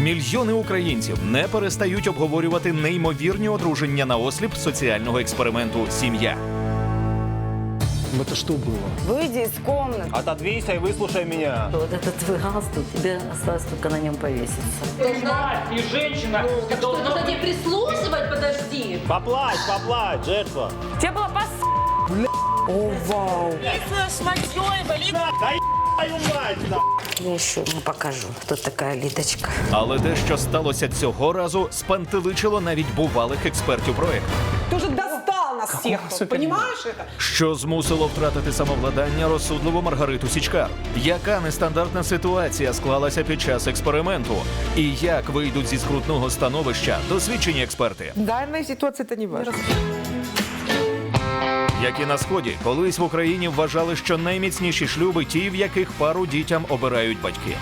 Мільйони українців не перестають обговорювати неймовірні одруження на осліп соціального експерименту Сім'я. Это что было? Выйди из комнаты. Отодвинься и выслушай меня. Вот этот твой галстук, тебе осталось только на нем повеситься. и женщина. ты Что, должна надо тебе прислушивать? Подожди. Поплачь, поплачь, жертва. Тебе было пос... О, вау. Да ебаю мать, да. Я еще ему покажу, кто такая Лидочка. Але те, що сталося цього разу, спантеличило навіть бувалих експертів проекту, Ты уже достал нас всех, тут, понимаешь это? що змусило втратити самовладання розсудливу Маргариту Січкар. Яка нестандартна ситуація склалася під час експерименту? І як вийдуть зі скрутного становища досвідчені експерти? В данной ситуации это не важно. Як і на сході, колись в Україні вважали, що найміцніші шлюби ті, в яких пару дітям обирають батьки.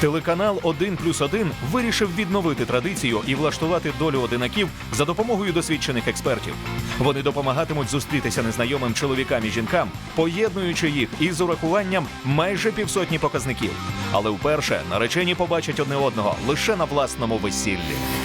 Телеканал «1 плюс 1» вирішив відновити традицію і влаштувати долю одинаків за допомогою досвідчених експертів. Вони допомагатимуть зустрітися незнайомим чоловікам і жінкам, поєднуючи їх із урахуванням майже півсотні показників. Але вперше наречені побачать одне одного лише на власному весіллі.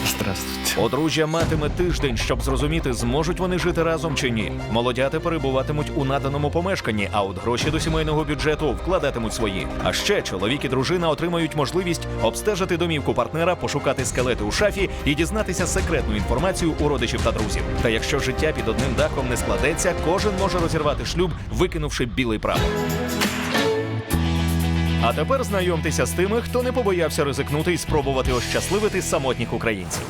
Здравствуйте. Подружжя матиме тиждень, щоб зрозуміти, зможуть вони жити разом чи ні. Молодята перебуватимуть у наданому помешканні, а от гроші до сімейного бюджету вкладатимуть свої. А ще чоловік і дружина отримають можливість обстежити домівку партнера, пошукати скелети у шафі і дізнатися секретну інформацію у родичів та друзів. Та якщо життя під одним дахом не складеться, кожен може розірвати шлюб, викинувши білий прапор. А тепер знайомтеся з тими, хто не побоявся ризикнути і спробувати ощасливити самотніх українців.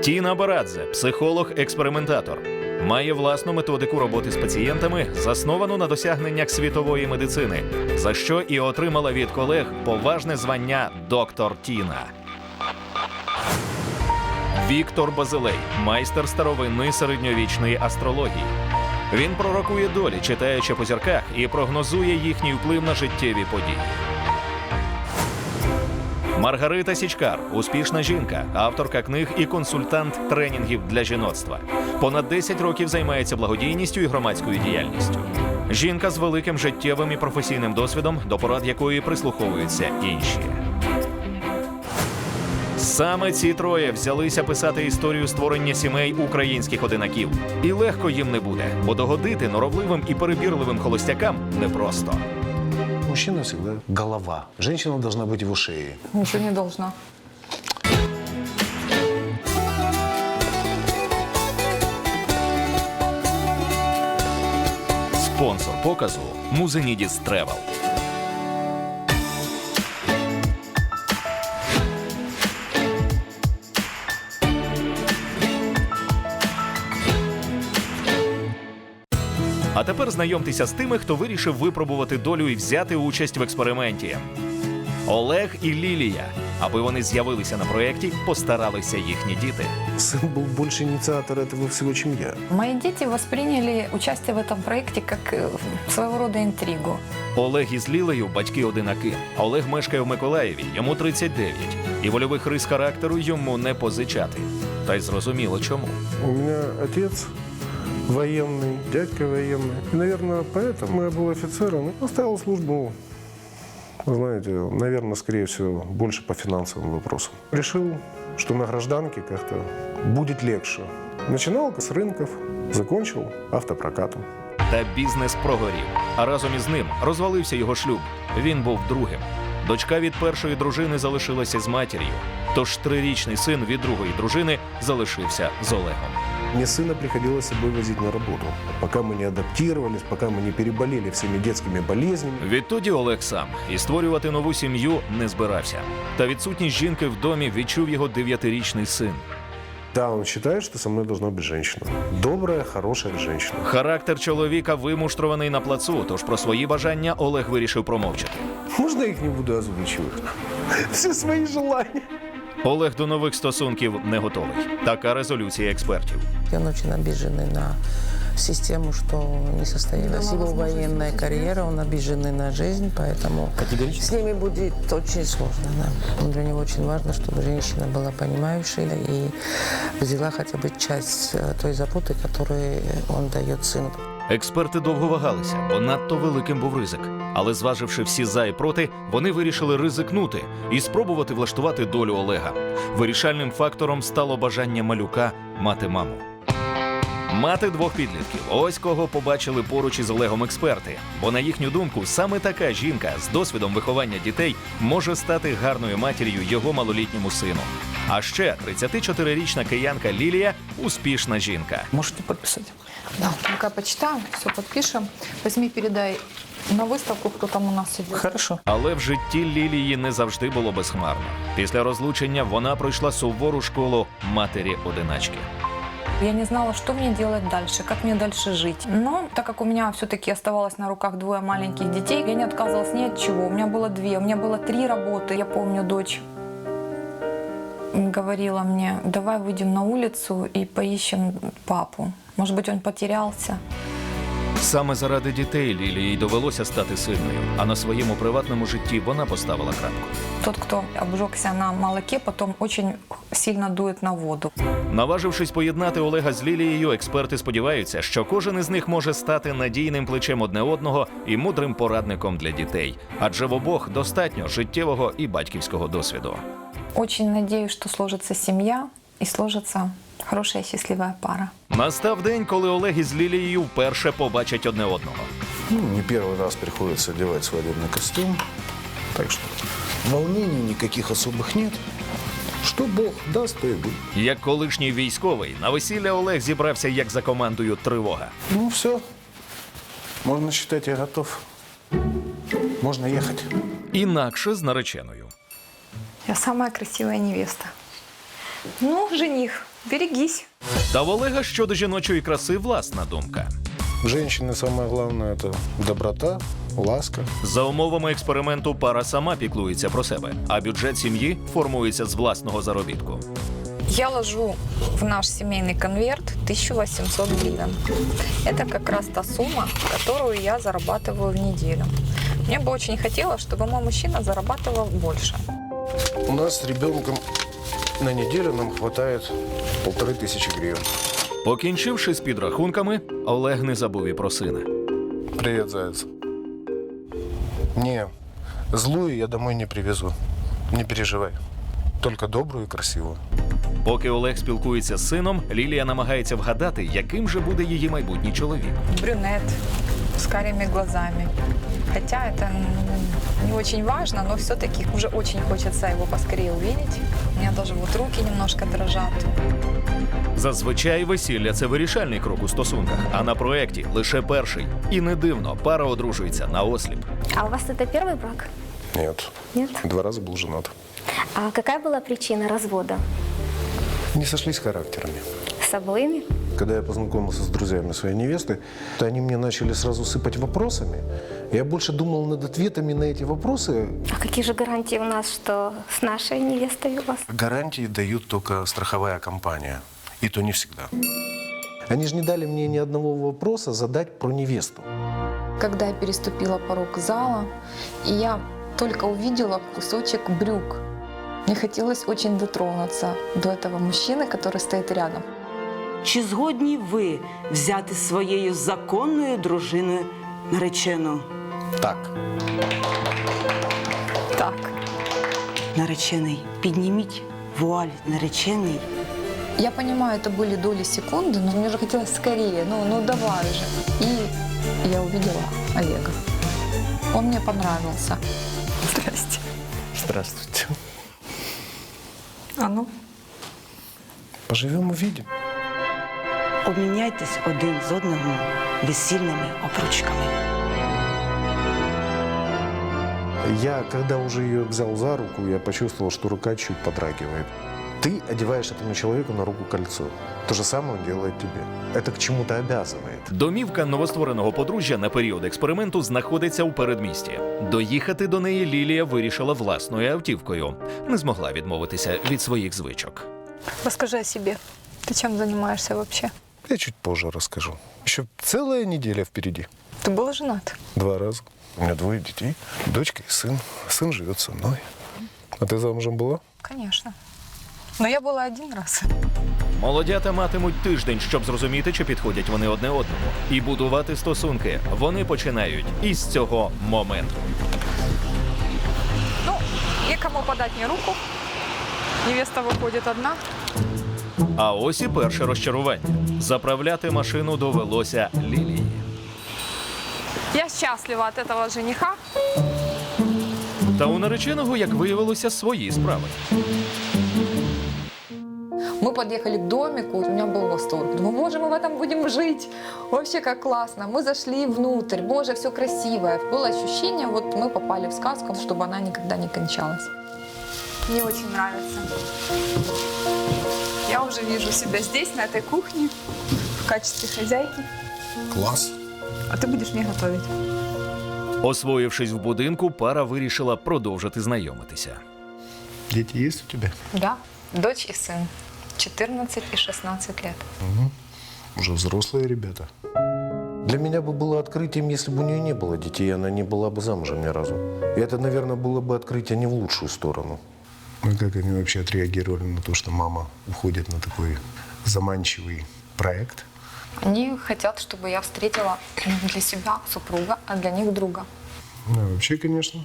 Тіна Барадзе, психолог-експериментатор. Має власну методику роботи з пацієнтами, засновану на досягненнях світової медицини, за що і отримала від колег поважне звання доктор Тіна. Віктор Базилей, майстер старовинної середньовічної астрології. Він пророкує долі, читаючи по зірках, і прогнозує їхній вплив на життєві події. Маргарита Січкар успішна жінка, авторка книг і консультант тренінгів для жіноцтва. Понад 10 років займається благодійністю і громадською діяльністю. Жінка з великим життєвим і професійним досвідом, до порад якої прислуховуються інші. Саме ці троє взялися писати історію створення сімей українських одинаків. І легко їм не буде, бо догодити норовливим і перебірливим холостякам непросто. Мужчина всегда голова. Женщина должна быть его шее. Ничего не должна. Спонсор показу Музенідіс Тревел. А тепер знайомтеся з тими, хто вирішив випробувати долю і взяти участь в експерименті. Олег і Лілія. Аби вони з'явилися на проєкті, постаралися їхні діти. Сын был больше инициатор этого всего, чем я. Мои дети восприняли участие в этом проекте как э, своего рода интригу. Олег із Лілею батьки одинаки. Олег мешкає в Миколаєві, йому 39. І вольових рис характеру йому не позичати. Та й зрозуміло чому. У меня отец военный, дядька военный. И, наверное, поэтому я был офицером и оставил службу, знаете, наверное, скорее всего, больше по финансовым вопросам. Решил, что на гражданке как-то будет легче. Начинал с рынков, закончил автопрокатом. Та бізнес прогорів. А разом із ним розвалився його шлюб. Він був другим. Дочка від першої дружини залишилася з матір'ю. Тож трирічний син від другої дружини залишився з Олегом. Мне сына приходилось с собой возить на работу. Пока мы не адаптировались, пока мы не переболели всеми детскими болезнями. Відтоді Олег сам і створювати нову сім'ю не збирався. Та відсутність жінки в домі відчув його дев'ятирічний син. Да, он считает, что со мной должна быть женщина. Добрая, хорошая женщина. Характер чоловіка вимуштрований на плацу, тож про свої бажання Олег вирішив промовчати. Можно я их не буду озвучивать? Все свои желания. Олег до нових стосунків не готовий. Така резолюція експертів. Он очень обиженный на систему, что не состоялась его военная карьера, он обиженный на жизнь, поэтому Категорически. с ними будет очень сложно. Да. Для него очень важно, чтобы женщина была понимающей и взяла хотя бы часть э, той заботы, которую он дает сыну. Експерти довго вагалися, бо надто великим був ризик. Але зваживши всі за і проти, вони вирішили ризикнути і спробувати влаштувати долю Олега. Вирішальним фактором стало бажання малюка мати маму. Мати двох підлітків. Ось кого побачили поруч із Олегом експерти. Бо на їхню думку, саме така жінка з досвідом виховання дітей може стати гарною матір'ю його малолітньому сину. А ще 34-річна киянка Лілія успішна жінка. Можете подписать? Да, пока почитаем, все подпишем. Возьми, передай на выставку, кто там у нас идет. Хорошо. Але в житті Лілії не завжди було безхмарно. Після розлучення вона пройшла сувору школу матері одиначки. Я не знала, что мне делать дальше, как мне дальше жить. Но так как у меня все-таки оставалось на руках двое маленьких детей, я не отказывалась ни от чего. У меня было две, у меня было три работы. Я помню, дочь говорила мне, давай выйдем на улицу и поищем папу. Может быть, он потерялся. Саме заради дітей Лілії довелося стати сильною, а на своєму приватному житті вона поставила крапку. Тот, кто обжегся на молоке, потом очень сильно дует на воду. Наважившись поєднати Олега з Лілією, експерти сподіваються, що кожен із них може стати надійним плечем одне одного і мудрим порадником для дітей, адже в обох достатньо життєвого і батьківського досвіду. Очень надеюсь, что сложится семья и сложится хорошая счастливая пара. Настав день, коли Олег із Лілією вперше побачать одне одного. Ну, не первый раз приходится одевать свадебный костюм. Так что волнений никаких особых нет. Что Бог даст, то и будет. Як колишній військовий, на весілля Олег зібрався як за командою тривога. Ну, все. Можно считать, я готов. Можно ехать. Інакше з нареченою. Я самая красивая невеста. Ну, жених, берегись. Та в Олега щодо жіночої краси власна думка. У женщины самое главное – это доброта, ласка. За умовами експерименту пара сама піклується про себе, а бюджет сім'ї формується з власного заробітку. Я ложу в наш семейный конверт 1800 гривен. Это как раз та сумма, которую я зарабатываю в неделю. Мне бы очень хотелось, чтобы мой мужчина зарабатывал больше. У нас с ребенком на неделю нам хватает полторы тысячи гривен. Покінчивши з підрахунками, Олег не забув і про сина. Привет, заяц. Не, злую я домой не привезу. Не переживай. Только добрую и красивую. Поки Олег спілкується з сином, Лілія намагається вгадати, яким же буде її майбутній чоловік. Брюнет с карими глазами. Хотя это м, не очень важно, но все-таки уже очень хочется его поскорее увидеть. У меня даже вот руки немножко дрожат. Зазвичай весілля це вирішальний крок у стосунках, а на проєкті лише перший. І не дивно, пара одружується на осліп. А у вас это первый брак? Нет. Нет? Два раза был женат. А какая была причина развода? Не сошлись характерами. С обоими? Когда я познакомился с друзьями своей невесты, то они мне начали сразу сыпать вопросами. Я больше думал над ответами на эти вопросы. А какие же гарантии у нас, что с нашей невестой у вас? Гарантии дают только страховая компания. И то не всегда. Они же не дали мне ни одного вопроса задать про невесту. Когда я переступила порог зала, и я только увидела кусочек брюк, мне хотелось очень дотронуться до этого мужчины, который стоит рядом. Чи згодні ви взяти своєю законною дружиною наречену? Так. Так. Наречений, підніміть вуаль, наречений. Я понимаю, это были доли секунды, но мне же хотелось скорее, ну, ну давай же. И я увидела Олега. Он мне понравился. Здрасте. Здравствуйте. А ну? Поживем увидим. Обміняйтесь один з одним весільними обручками. Я, когда уже ее взял за руку, я почувствовал, что рука чуть подрагивает. Ты одеваешь этому человеку на руку кольцо. То же самое он делает тебе. Это к чему-то обязывает. Домівка новоствореного подружжя на період експерименту знаходиться у передмісті. Доїхати до неї Лілія вирішила власною автівкою. Не змогла відмовитися від своїх звичок. Расскажи о себе. Ты чем занимаешься вообще? Я чуть позже расскажу. Еще целая неделя впереди. Ты был женат? Два раза. У меня двое детей. Дочка и сын. Сын живет со мной. А ты замужем была? Конечно. Но я была один раз. Молодята матимуть тиждень, щоб зрозуміти, чи підходять вони одне одному, і будувати стосунки. Вони починають із цього моменту. Ну, и кому подать мне руку. Невеста выходит одна. А ось і перше розчарування. Заправляти машину довелося Лілії. Я счастлива от этого жениха. Та у нареченого, як виявилося, свої справи. Мы подъехали к домику, у меня был восторг. Думаю, боже, мы в этом будем жить. Вообще как классно. Мы зашли внутрь, боже, все красивое. Было ощущение, вот мы попали в сказку, чтобы она никогда не кончалась. Мне очень нравится. Я уже вижу себя здесь, на этой кухне, в качестве хозяйки. Класс. А ты будешь мне готовить. Освоївшись в будинку, пара вирішила продовжити знайомитися. Дети есть у тебя? Да, дочь и сын. 14 и 16 лет. Уже взрослые ребята. Для меня бы было открытием, если бы у нее не было детей, и она не была бы замужем ни разу. И это, наверное, было бы открытие не в лучшую сторону. Ну и как они вообще отреагировали на то, что мама уходит на такой заманчивый проект? Они хотят, чтобы я встретила для себя супруга, а для них друга. Ну, вообще, конечно,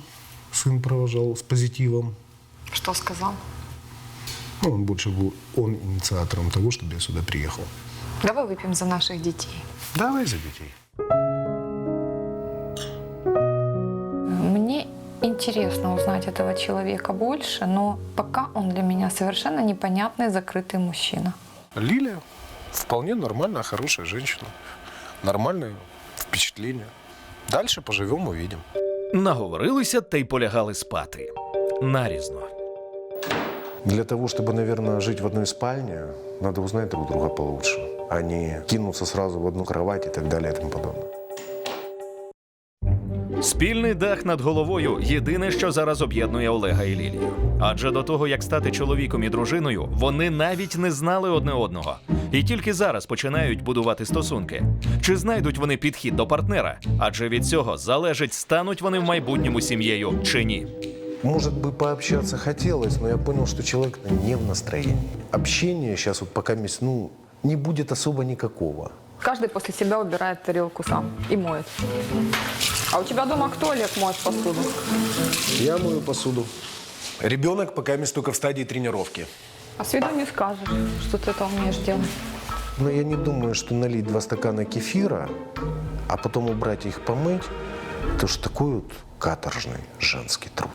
сын провожал с позитивом. Что сказал? Ну, он больше был он инициатором того, чтобы я сюда приехал. Давай выпьем за наших детей. Давай за детей. интересно узнать этого человека больше, но пока он для меня совершенно непонятный, закрытый мужчина. Лилия вполне нормальная, хорошая женщина. Нормальное впечатление. Дальше поживем, увидим. Наговорилися та й полягали спати. Нарізно. Для того, чтобы, наверное, жить в одной спальне, надо узнать друг друга получше, а не кинуться сразу в одну кровать и так далее и тому подобное. Спільний дах над головою єдине, що зараз об'єднує Олега і Лілію. Адже до того, як стати чоловіком і дружиною, вони навіть не знали одне одного. І тільки зараз починають будувати стосунки. Чи знайдуть вони підхід до партнера? Адже від цього залежить, стануть вони в майбутньому сім'єю чи ні. Может быть, пообщаться хотелось, но я понял, что человек не в настроении. Общение сейчас вот пока ну, не будет особо никакого Каждый после себя убирает тарелку сам и моет. А у тебя дома кто, Олег, моет посуду? Я мою посуду. Ребенок пока мест только в стадии тренировки. А с виду не скажешь, что ты это умеешь делать. Но я не думаю, что налить два стакана кефира, а потом убрать их помыть, это ж такой вот каторжный женский труд.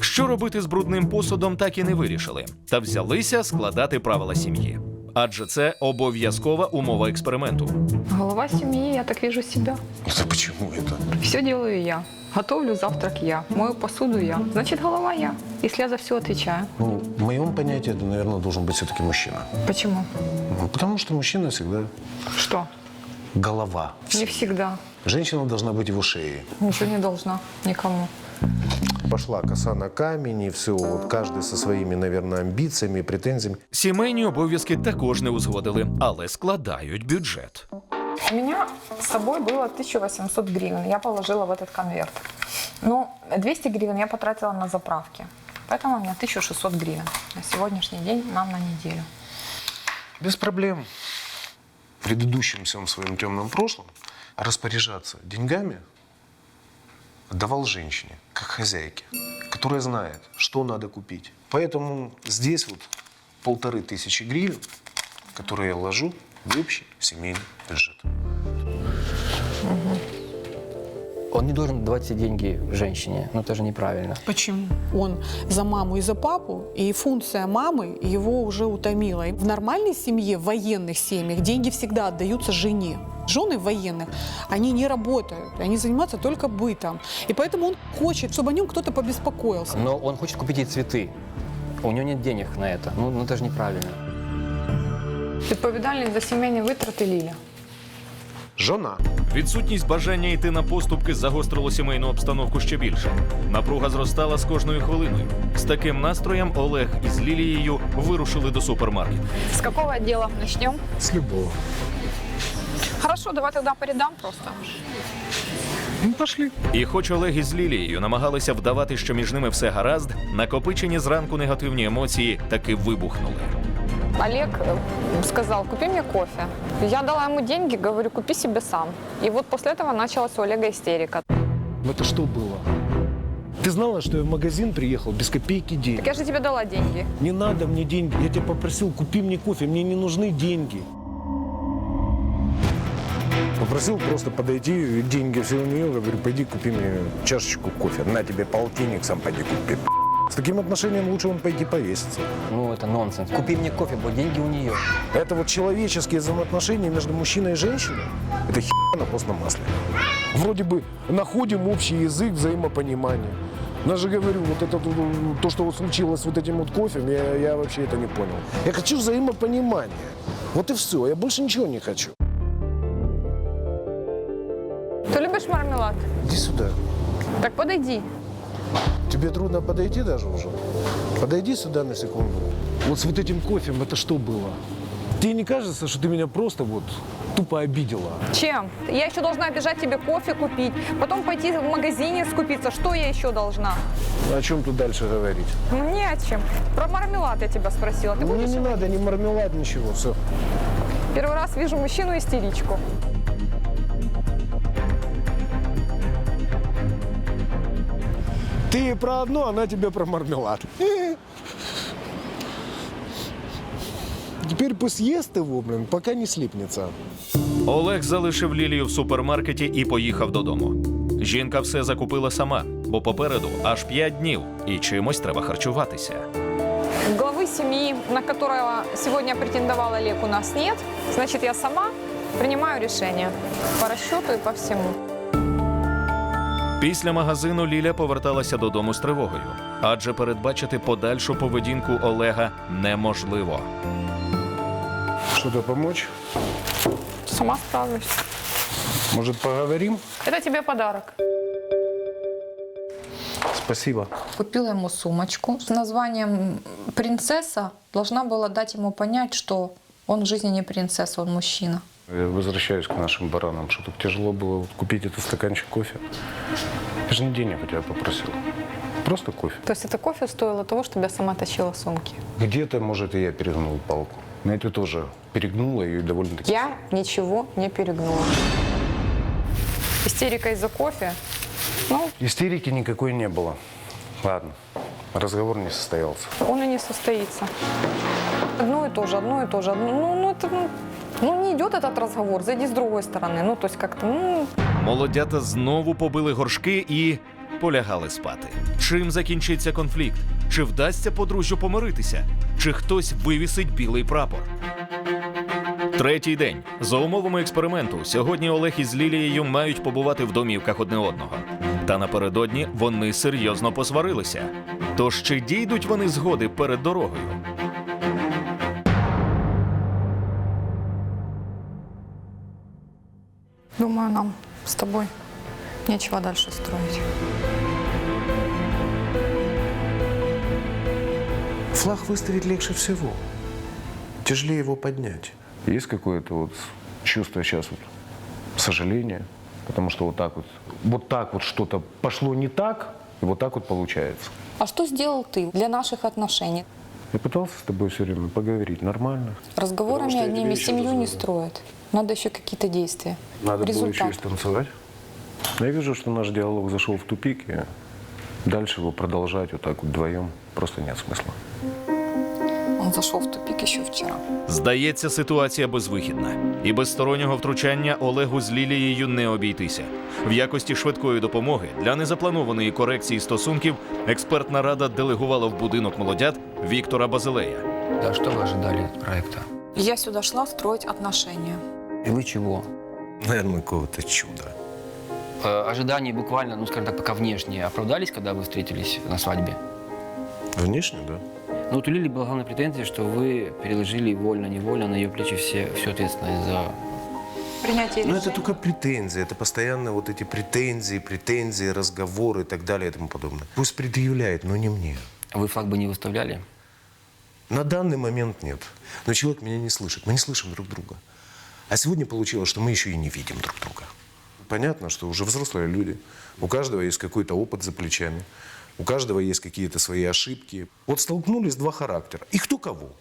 Що робити з брудним посудом, так і не вирішили, та взялися складати правила сім'ї. Адже це обов'язкова умова експерименту. Голова семьи, я так вижу себя. Это почему это? Все делаю я. Готовлю завтрак я. Мою посуду я. Значит, голова я. Если я за все отвечаю. Ну, в моем понятии это, наверное, должен быть все-таки мужчина. Почему? Ну, потому что мужчина всегда Что? голова. Не всегда. Женщина должна быть его шеей. Ничего не должна никому. Пошла коса на камень, и все, вот каждый со своими, наверное, амбициями, претензиями. Сімейні обов'язки також не узгодили, але складають бюджет. У меня с собой было 1800 гривен. Я положила в этот конверт. Ну, 200 гривен я потратила на заправки. Поэтому у меня 1600 гривен на сегодняшний день нам на неделю. Без проблем. В предыдущем всем своем темном прошлом распоряжаться деньгами отдавал женщине, как хозяйке, которая знает, что надо купить. Поэтому здесь вот полторы тысячи гривен, которые я ложу в общий семейный бюджет. Он не должен давать все деньги женщине. Ну, это же неправильно. Почему? Он за маму и за папу, и функция мамы его уже утомила. И В нормальной семье, в военных семьях, деньги всегда отдаются жене. Жены военных, они не работают, они занимаются только бытом. И поэтому он хочет, чтобы о нем кто-то побеспокоился. Но он хочет купить ей цветы. У него нет денег на это. Ну, ну это же неправильно. Відповідальність за сімейні витрати Ліля. Жена. Відсутність бажання йти на поступки загострило сімейну обстановку ще більше. Напруга зростала з кожною хвилиною. З таким настроєм Олег із Лілією вирушили до супермаркету. С какого отдела начнем? С любого. Хорошо, давай тогда по рядам просто. Ну, пошли. І хоч Олег із Лілією намагалися вдавати, що між ними все гаразд, накопичені зранку негативні емоції таки вибухнули. Олег э, сказал, купи мне кофе. Я дала ему деньги, говорю, купи себе сам. И вот после этого началась у Олега истерика. Это что было? Ты знала, что я в магазин приехал без копейки денег? Так я же тебе дала деньги. Не надо мне деньги. Я тебя попросил, купи мне кофе. Мне не нужны деньги. Попросил просто подойти, деньги все у нее, говорю, пойди купи мне чашечку кофе. На тебе полтинник, сам пойди купи. С таким отношением лучше он пойти повеситься. Ну, это нонсенс. Купи мне кофе, бо деньги у нее. Это вот человеческие взаимоотношения между мужчиной и женщиной, это хер на постном масле. Вроде бы находим общий язык взаимопонимания. Даже говорю, вот это то, что вот случилось с вот этим вот кофе, я, я вообще это не понял. Я хочу взаимопонимания. Вот и все. Я больше ничего не хочу. Ты любишь мармелад? Иди сюда. Так подойди. Тебе трудно подойти даже уже? Подойди сюда на секунду. Вот с вот этим кофе это что было? Тебе не кажется, что ты меня просто вот тупо обидела? Чем? Я еще должна бежать тебе кофе купить, потом пойти в магазине скупиться. Что я еще должна? О чем тут дальше говорить? Ну, не о чем. Про мармелад я тебя спросила. Ты Мне будешь не надо ни мармелад, ничего. Все. Первый раз вижу мужчину-истеричку. Ты про одно, она тебе про мармелад. Теперь пусть ест его, блин, пока не слипнется. Олег залишив Лілію в супермаркеті і поїхав додому. Жінка все закупила сама, бо попереду аж п'ять днів, і чимось треба харчуватися. Главы семьи, на которого сегодня претендовал Олег, у нас нет. Значит, я сама принимаю решение по расчету и по всему. Після магазину Ліля поверталася додому з тривогою, адже передбачити подальшу поведінку Олега неможливо. Что-то? Сама справлюсь. Может, поговорим? Это тебе подарок. Спасибо. Купила ему сумочку с названием «Принцесса». Должна была дать ему понять, что он в жизни не принцесса, он мужчина. Я возвращаюсь к нашим баранам, что так тяжело было вот купить этот стаканчик кофе. Я же не денег у тебя попросил. Просто кофе. То есть это кофе стоило того, чтобы я сама точила сумки? Где-то, может, и я перегнул палку. Но это тоже перегнула и довольно-таки... Я ничего не перегнула. Истерика из-за кофе. Ну, Истерики никакой не было. Ладно, разговор не состоялся. он и не состоится. Одно и то же, одно и то же. одно- Ну, ну, это, ну, ну, не идет этот разговор, зайди с другой стороны. Ну, то есть как-то, ну, Молодята знову побили горшки і полягали спати. Чим закінчиться конфлікт? Чи вдасться подружжю помиритися? Чи хтось вивісить білий прапор? Третій день. За умовами експерименту, сьогодні Олег із Лілією мають побувати в домівках одне одного. Та напередодні вони серйозно посварилися. Тож чи дійдуть вони згоди перед дорогою? Думаю, нам с тобой нечего дальше строить. Флаг выставить легче всего. Тяжелее его поднять. Есть какое-то вот чувство сейчас вот сожаления, потому что вот так вот, вот так вот что-то пошло не так, и вот так вот получается. А что сделал ты для наших отношений? Я пытался с тобой все время поговорить нормально. Разговорами Потому что я одними тебе еще семью не раз говорю. строят. Надо еще какие-то действия. Надо было еще Результат. и станцевать. Я вижу, что наш диалог зашел в тупик, и дальше его продолжать вот так вот вдвоем просто нет смысла. Он зашел в тупик еще вчера. Здається, ситуація безвихідна, і без стороннього втручання Олегу з Лілією не обійтися. В якості швидкої допомоги для незапланованої корекції стосунків експертна рада делегувала в будинок молодят Віктора Базилея. Да, что вы ожидали от проекта? Я сюда шла строить отношения. И вы чего? Наверное, какого-то чуда. Э, ожидания буквально, ну, скажем так, пока внешние, оправдались, когда вы встретились на свадьбе? Внешне, да. Ну, вот у Лили была главная претензия, что вы переложили вольно-невольно на ее плечи все, всю ответственность за... Принятие решений. это только претензии, это постоянно вот эти претензии, претензии, разговоры и так далее и тому подобное. Пусть предъявляет, но не мне. Вы флаг бы не выставляли? На данный момент нет. Но человек меня не слышит. Мы не слышим друг друга. А сегодня получилось, что мы еще и не видим друг друга. Понятно, что уже взрослые люди. У каждого есть какой-то опыт за плечами. У каждого есть какие-то свои ошибки. Вот столкнулись два характера. И кто кого?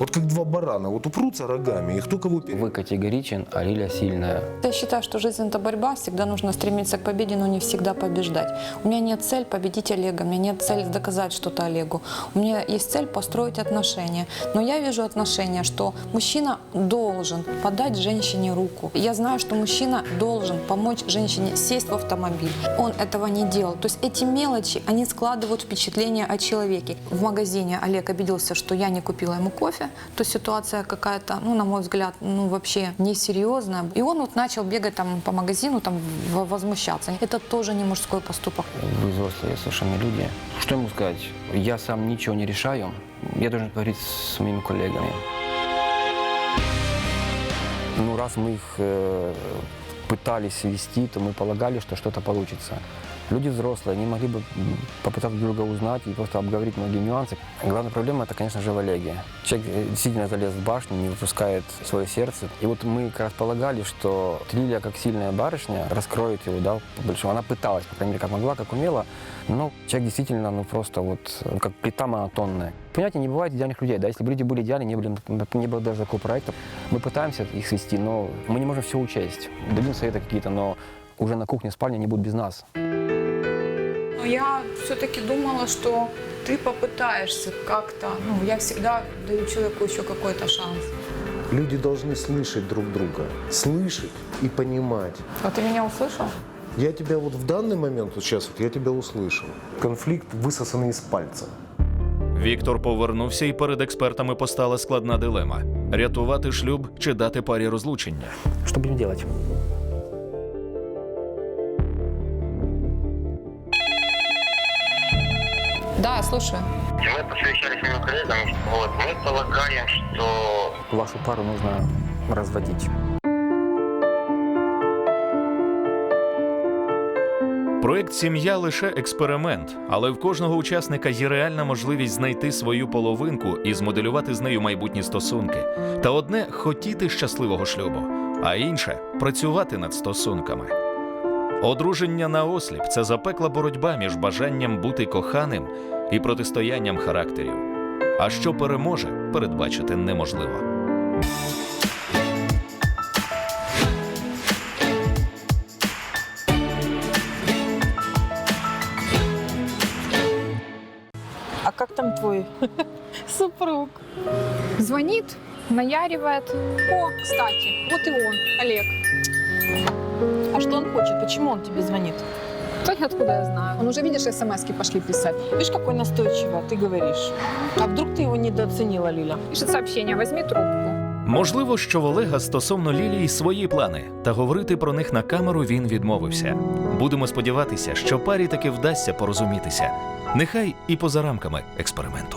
Вот как два барана. Вот упрутся рогами, и кто кого. Вы категоричен, а Лиля сильная. Я считаю, что жизнь это борьба, всегда нужно стремиться к победе, но не всегда побеждать. У меня нет цель победить Олега, у меня нет цель доказать что-то Олегу. У меня есть цель построить отношения. Но я вижу отношения, что мужчина должен подать женщине руку. Я знаю, что мужчина должен помочь женщине сесть в автомобиль. Он этого не делал. То есть эти мелочи, они складывают впечатление о человеке. В магазине Олег обиделся, что я не купила ему кофе. То ситуация какая-то, ну, на мой взгляд, ну, вообще несерьезная. И он вот начал бегать там по магазину, там возмущаться. Это тоже не мужской поступок. Вы взрослые совершенно люди. Что ему сказать? Я сам ничего не решаю. Я должен говорить с моими коллегами. Ну, раз мы их э, пытались вести, то мы полагали, что что-то получится. Люди взрослые, они могли бы попытаться друг друга узнать и просто обговорить многие нюансы. Главная проблема это, конечно же, в Олеге. Человек э, действительно залез в башню, не выпускает свое сердце. И вот мы как раз полагали, что Лилия, как сильная барышня, раскроет его, да, по-большому. Она пыталась, по крайней мере, как могла, как умела. Но человек действительно, ну, просто вот, э, как плита монотонная. Понимаете, не бывает идеальных людей, да, если бы люди были идеальны, не, были, не было даже такого проекта. Мы пытаемся их свести, но мы не можем все учесть. Дадим советы какие-то, но уже на кухне, спальне они будут без нас. Но я все-таки думала, что ты попытаешься как-то. Ну, я всегда даю человеку еще какой-то шанс. Люди должны слышать друг друга. Слышать и понимать. А ты меня услышал? Я тебя вот в данный момент, вот сейчас вот я тебя услышал. Конфликт высосанный из пальца. Віктор повернувся, і перед експертами постала складна дилема: рятувати шлюб чи дати парі розлучення. Что будем делать? Да, слушаю. Мы посвящались с моим коллегам, вот, мы полагаем, что Вашу пару нужно разводить. Проект Сім'я лише експеримент, але в кожного учасника є реальна можливість знайти свою половинку і змоделювати з нею майбутні стосунки. Та одне хотіти щасливого шлюбу, а інше працювати над стосунками. Одруження на осліп це запекла боротьба між бажанням бути коханим і протистоянням характерів. А що переможе, передбачити неможливо. А как там твой супруг? Звонит, наяривает. О, кстати, вот и он, Олег. А что он хочет? Почему он тебе звонит? Да откуда я знаю? Он уже, видишь, смс пошли писать. Видишь, какой настойчиво ты говоришь. А вдруг ты его недооценила, Лиля? Пишет сообщение, возьми трубку. Можливо, що в Олега стосовно Лілії свої плани, та говорити про них на камеру він відмовився. Будемо сподіватися, що парі таки вдасться порозумітися. Нехай і поза рамками експерименту.